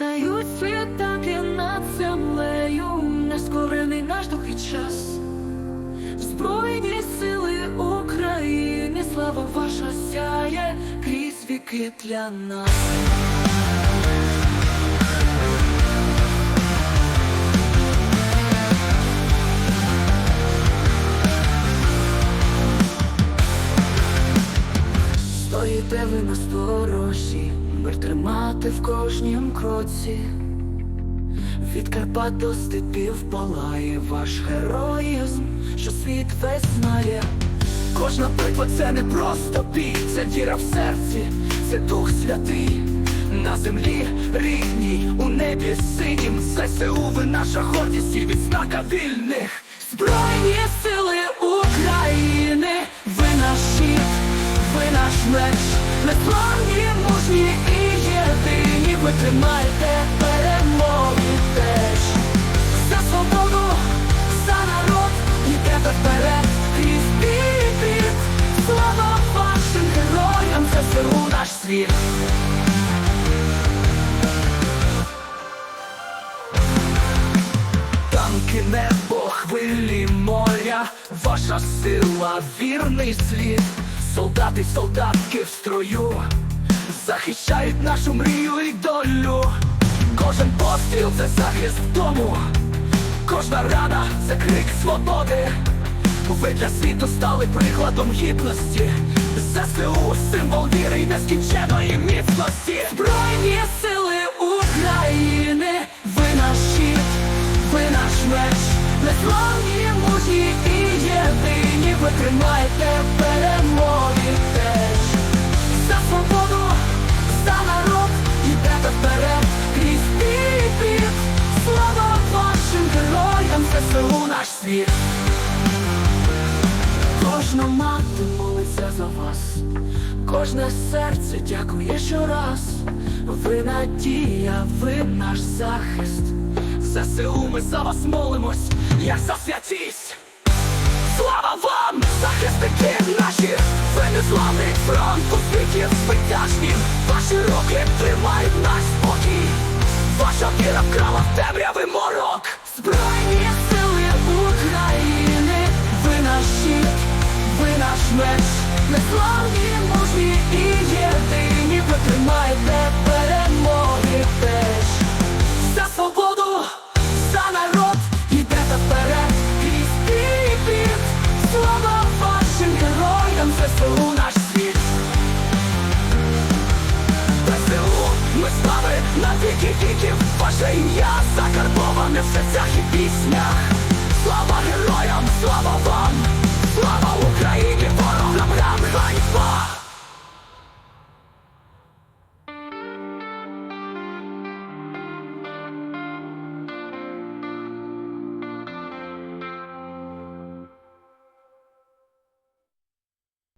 Стають світаки над землею, нескорений наш духий час. Збройні сили України, слава ваша сяє крізь віки для нас. Стоїте ви на сторожі, мир тримати в кожнім кроці. Від Карпат до степів палає ваш героїзм, що світ весь знає. Кожна битва це не просто бій, це віра в серці, це дух святий. На землі рідній, у небі синім, ЗСУ ви наша гордість і відзнака вільних. Незламні, мужні і єдині, ви перемоги теж. За свободу, за народ, йдете вперед, крізь бід. Слава вашим героям, ЗСУ наш світ. Танки, небо, хвилі моря, ваша сила, вірний слід, солдати, солдатки в строю, захищають нашу мрію і долю. Кожен постріл це захист дому, кожна рана це крик свободи. Ви для світу стали прикладом гідності. ЗСУ символ віри й нескінченої міцності. Збройні сили України, ви наш щит, ви наш меч, незламні, мужні і єдині, ви тримаєте перемоги теж. За свободу, за народ, йдете вперед, крізь бій. Слава вашим героям, ЗСУ наш світ. Кожна мати молиться за вас, кожне серце дякує щораз. Ви надія, ви наш захист. ЗСУ ми за вас молимось, як за святість. Захисники наші, ви незламний фронт у світі спитяжні. Ваші руки тримають наш спокій. Ваша віра вкрала в темряви морок. Збройні сили України, ви наш щит, ви наш меч, незламні, мужні і єдині, ви тримаєте на віки віків Ваше ім'я закарбоване в серцях і піснях. Слава героям,